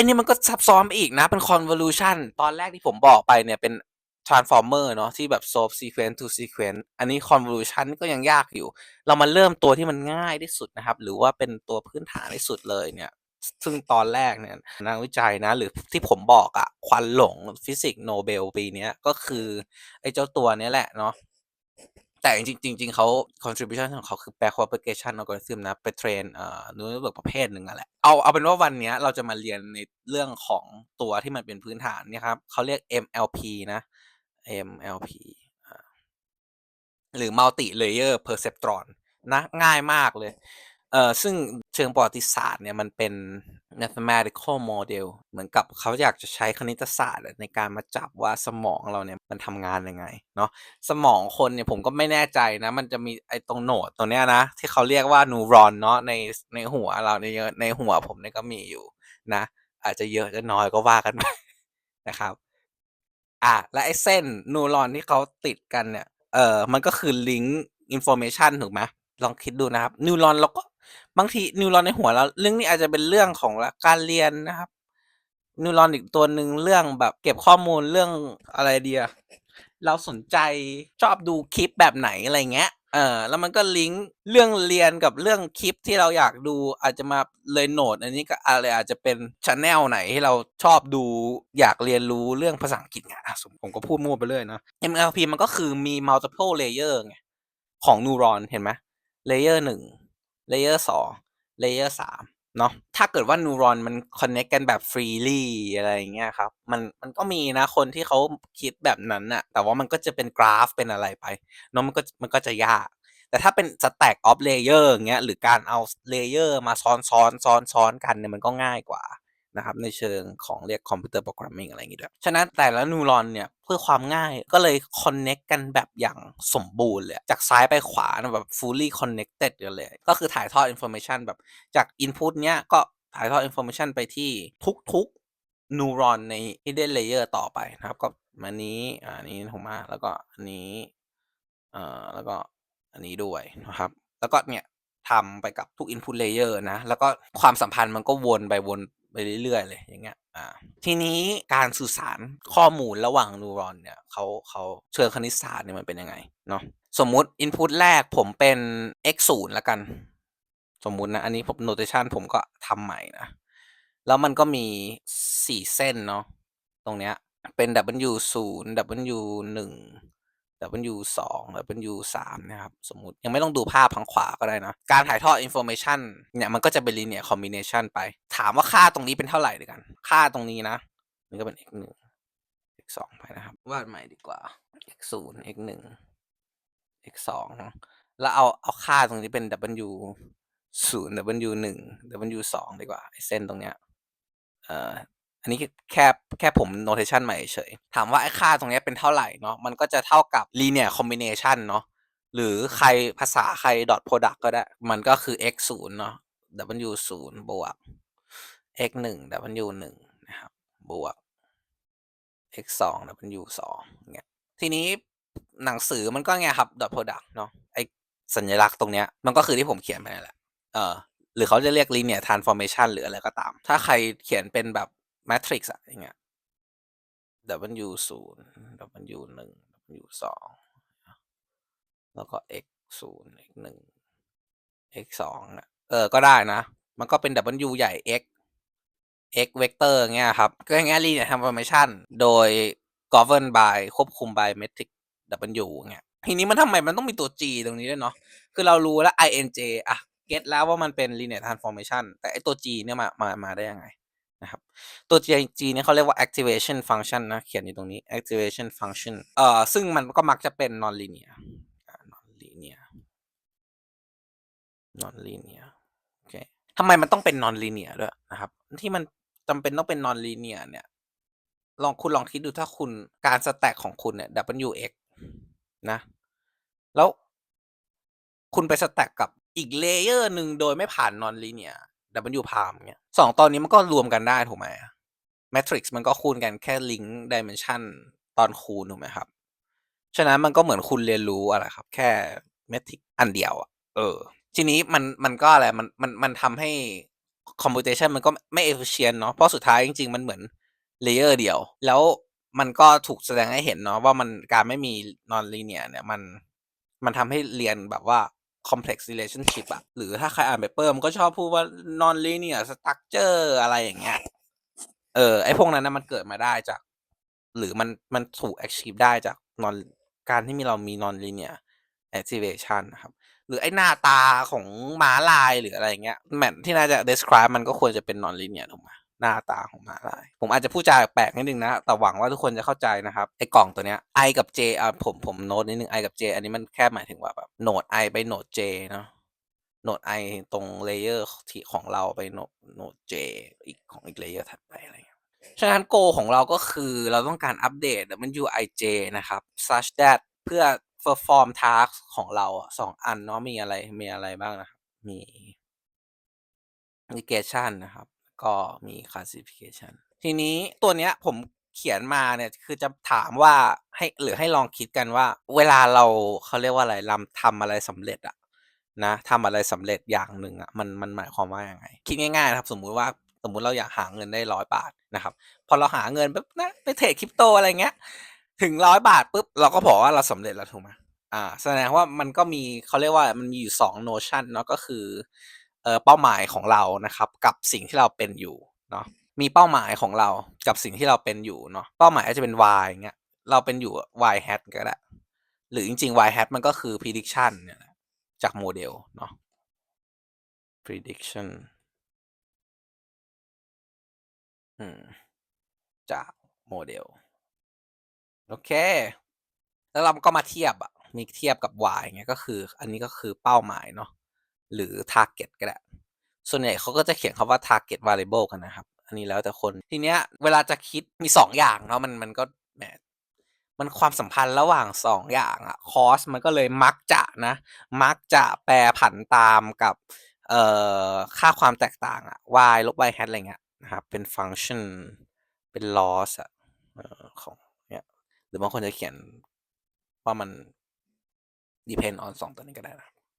อ้นี่มันก็ซับซ้อนไปอีกนะ เป็น convolution ตอนแรกที่ผมบอกไปเนี่ยเป็น transformer เนาะที่แบบ solve sequence to sequence อันนี้ convolution ก็ยังยากอยู่ เรามาเริ่มตัวที่มันง่ายที่สุดนะครับ หรือว่าเป็นตัวพื้นฐานที่สุดเลยเนี่ยซึ่งตอนแรกเนี่ยนักวิจัยนะ หรือที่ผมบอกอะควันหลงฟิสิกส์โนเบลปีนี้ก็คือ ไอ้เจ้าตัวนี้แหละเนาะ แต่จริงๆจริงๆเขา contribution ของเขาคือ back propagation algorithm นะไปเทรนเอ่อนูเบิร์กประเภทหนึ่งอะแหละเอาเอาเป็นว่าวันนี้เราจะมาเรียนในเรื่องของตัวที่มันเป็นพื้นฐานเนี่ยครับเขาเรียก MLP นะ MLP อ่าหรือ multi layer perceptron นะง่ายมากเลยเอ่อซึ่ง ชิงประวัติศาสตร์เนี่ยมันเป็น mathematical model เหมือนกับเขาอยากจะใช้คณิตศาสตร์ในการมาจับว่าสมองเราเนี่ยมันทำงานยังไงเนาะสมองคนเนี่ยผมก็ไม่แน่ใจนะ มันจะมีไอ้ตรงโหนดตรงเนี้ยนะ ที่เขาเรียกว่านูรอนเนาะในในหัวเราในในหัวผมเนี่ยก็มีอยู่นะ อาจจะเยอะจะน้อยก็ว่ากันไปนะครับอะและไอ้เส้นนูรอนที่เขาติดกันเนี่ยเออมันก็คือลิงก์อินโฟเมชันถูกไหมลองคิดดูนะครับนิวรอนเราก็ บางทีนิวรอนในหัวเราเรื่องนี้อาจจะเป็นเรื่องของการเรียนนะครับ นิวรอนอีกตัวหนึ่งเรื่องแบบเก็บข้อมูลเรื่องอะไรเดียเราสนใจชอบดูคลิปแบบไหนอะไรเงี้ยเออแล้วมันก็ลิงก์เรื่องเรียนกับเรื่องคลิปที่เราอยากดูอาจจะมาเลยโหนด อันนี้ก็อะไรอาจจะเป็นชแนลไหนที่เราชอบดูอยากเรียนรู้เรื่องภาษาอังกฤษไงอะผมก็พูดมั่วไปเลยเนาะ MLP มันก็คือมี multiple layer ไงของนูรอนเห็นไหม layer หนึ่ง เลเยอร์สองเลเยอร์สามเนาะถ้าเกิดว่านูรอนมันคอนเน็กกันแบบฟรีลี่อะไรอย่างเงี้ยครับมันมันก็มีนะคนที่เขาคิดแบบนั้นอะแต่ว่ามันก็จะเป็นกราฟเป็นอะไรไปเนาะมันก็มันก็จะยาก แต่ถ้าเป็นสแต็กออฟเลเยอร์เงี้ยหรือการเอาเลเยอร์มาซ้อนซ้อนซ้อนซ้อนกันเนี่ยมันก็ง่ายกว่า นะครับในเชิงของเรียกคอมพิวเตอร์โปรแกรมมิ่งอะไรอย่างงี้ด้วย ฉะนั้นแต่ละนูรอนเนี่ยเพื่อความง่ายก็เลย connect กันแบบอย่างสมบูรณ์เลย จากซ้ายไปขวานะแบบ fully connected กันเลย ก็คือถ่ายทอด information แบบจาก input เนี้ยก็ถ่ายทอด information ไปที่ทุกๆนูรอนใน hidden layer ต่อไปนะครับ ก็อันนี้อันนี้ถูกไหมแล้วก็อันนี้เอ่อแล้วก็อันนี้ด้วยนะครับ แล้วก็เนี่ยทำไปกับทุก input layer นะ แล้วก็ความสัมพันธ์มันก็วนไปวน ไปเรื่อยๆเลยอย่างเงี้ยอ่าทีนี้การสื่อสารข้อมูลระหว่างนูรอนเนี่ยเขาเขาเชิงคณิตศาสตร์เนี่ยมันเป็นยังไงเนาะสมมุติ input แรกผมเป็น x 0แล้วกัน สมมุตินะ อันนี้ผม notation ผมก็ทำใหม่นะ แล้วมันก็มี 4 เส้นเนาะตรงเนี้ยเป็น w 0 w 1 w 2 w 3นะครับสมมติยังไม่ต้องดูภาพทางขวาก็ได้นะ การถ่ายทอด information เนี่ยมันก็จะเป็น linear combination ไป ถามว่าค่าตรงนี้เป็นเท่าไหร่ด้วยกัน ค่าตรงนี้นะ มันก็เป็น x 1 x 2ไปนะครับ วาดใหม่ดีกว่า x 0 x 1 x 2แล้วเอาเอาค่าตรงนี้เป็น w 0 w 1 w 2ดีกว่าเส้นตรงเนี้ยเอ่อ อันนี้แค่แค่ผม notation ใหม่เฉย ถามว่าไอ้ค่าตรงนี้เป็นเท่าไหร่เนาะมันก็จะเท่ากับ linear combination เนาะหรือใครภาษาใคร dot product ก็ได้ มันก็คือ x 0เนาะ w 0บวก x 1 w 1นะครับบวก x 2 w 2เงี้ยทีนี้หนังสือมันก็ไงครับ dot product เนาะไอสัญลักษณ์ตรงเนี้ยมันก็คือที่ผมเขียนไปนั่นแหละเออหรือเขาจะเรียก linear transformation หรืออะไรก็ตาม ถ้าใครเขียนเป็นแบบ matrix อะอย่างเงี้ย w 0 w 1 w 2แล้วก็ x 0 x 1 x 2อะเออ ก็ได้นะ มันก็เป็น w ใหญ่ x x vector เงี้ยครับ ก็ง่าย linear transformation โดย govern by ควบคุม by metric w เงี้ยทีนี้มันทำไมมันต้องมีตัว g ตรงนี้ด้วยเนาะ คือเรารู้แล้ว ing อะ เก็ตแล้วว่ามันเป็น linear transformation แต่ไอตัว g เนี่ยมา มา มาได้ยังไง นะครับตัว g g เนี่ยเขาเรียกว่า activation function นะ เขียนอยู่ตรงนี้ activation function เอ่อซึ่งมันก็มักจะเป็น non linear non linear non linear โอเคทำไมมันต้องเป็น non linear ด้วยนะครับ ที่มันจำเป็นต้องเป็น non linear เนี่ย ลองคุณลองคิดดูถ้าคุณการสแต็กของคุณเนี่ย wx นะ แล้วคุณไปสแต็กกับอีกเลเยอร์หนึ่งโดยไม่ผ่าน non linear w prime เนี่ยสองตอนนี้มันก็รวมกันได้ถูกไหม matrix มันก็คูณกันแค่ link dimension ตอนคูณถูกไหมครับ ฉะนั้นมันก็เหมือนคุณเรียนรู้อะไรครับ แค่ metric อันเดียวอะเออ ทีนี้มันมันก็อะไรมันมันมันทำให้ computation มันก็ไม่ efficient เนาะเพราะสุดท้ายจริง ๆ มันเหมือน layer เดียว แล้วมันก็ถูกแสดงให้เห็นเนาะว่ามันการไม่มี non-linear เนี่ยมันมันทำให้เรียนแบบว่า complex relationship อะหรือถ้าใครอ่านเปเปอร์มันก็ชอบพูดว่า non-linear structure อะไรอย่างเงี้ย เออ ไอพวกนั้นนะมันเกิดมาได้จาก หรือมันมันถูก achieve ได้จาก non การที่มีเรามี non-linear activation นะครับ หรือไอหน้าตาของม้าลายหรืออะไรอย่างเงี้ยแมทที่น่าจะ describe มันก็ควรจะเป็น non-linear ถูกไหม หน้าตาของมาลาย ผมอาจจะพูดจาแปลกนิดนึงนะ แต่หวังว่าทุกคนจะเข้าใจนะครับ ไอ้กล่องตัวเนี้ย i กับ j อ่าผมผมโน้ตนิดนึง i กับ j อันนี้มันแค่หมายถึงว่าแบบโนด i ไปโนด j เนาะโนด i ตรง layer ที่ของเราไปโนดโนด j อีกของอีก layer ถัดไปอะไรเงี้ยฉะนั้น goal ของเราก็คือเราต้องการอัปเดต wij นะครับ such that เพื่อ perform task ของเราสอะ2อันเนาะมีอะไรมีอะไรบ้างนะครับมี negation นะครับ ก็มี classification ทีนี้ตัวเนี้ยผมเขียนมาเนี่ยคือจะถามว่าให้หรือให้ลองคิดกันว่า เวลาเราเขาเรียกว่าอะไรรำทำอะไรสำเร็จอะนะทำอะไรสำเร็จอย่างหนึ่งอะมันมันหมายความว่าอยังไง?คิดง่ายๆนะครับ สมมุติว่าสมมุติเราอยากหาเงินได้100บาทนะครับ พอเราหาเงินปุ๊บนะไปเทรด Crypto อะไรเงี้ย ถึง100บาทปุ๊บเราก็บอกว่าเราสำเร็จแล้วถูกไหม?อ่า แสดงว่ามันก็มีเขาเรียกว่ามันมีอยู่2 notion เนาะก็คือ เป้าหมายของเรานะครับ กับสิ่งที่เราเป็นอยู่เนาะมีเป้าหมายของเรากับสิ่งที่เราเป็นอยู่เนาะเป้าหมายก็จจะเป็น y อย่างเงี้ยเราเป็นอยู่ y hat ก็ได้หรือจริงๆ y hat มันก็คือ prediction เนี่ยจากโมเดลเนาะ prediction อืมจากโมเดล โอเค แล้วเราก็มาเทียบอะมีเทียบกับ y อย่างเงี้ยก็คือ อันนี้ก็คือเป้าหมายเนาะ หรือ target ก็ได้ส่วนใหญ่เขาก็จะเขียนคำว่า target variable กันนะครับ อันนี้แล้วแต่คน ทีเนี้ยเวลาจะคิดมี 2 อย่างเนาะมันมันก็แหมมันความสัมพันธ์ระหว่าง 2 อย่างอะคอสมันก็เลยมักจะนะ มักจะแปรผันตามกับเอ่อค่าความแตกต่างอะ y ลบ y hat อะไรเงี้ยนะครับเป็นฟังก์ชันเป็น loss อะอ่อของเนี่ยหรือบางคนจะเขียนว่ามัน depend on 2ตัวนี้ก็ได้นะ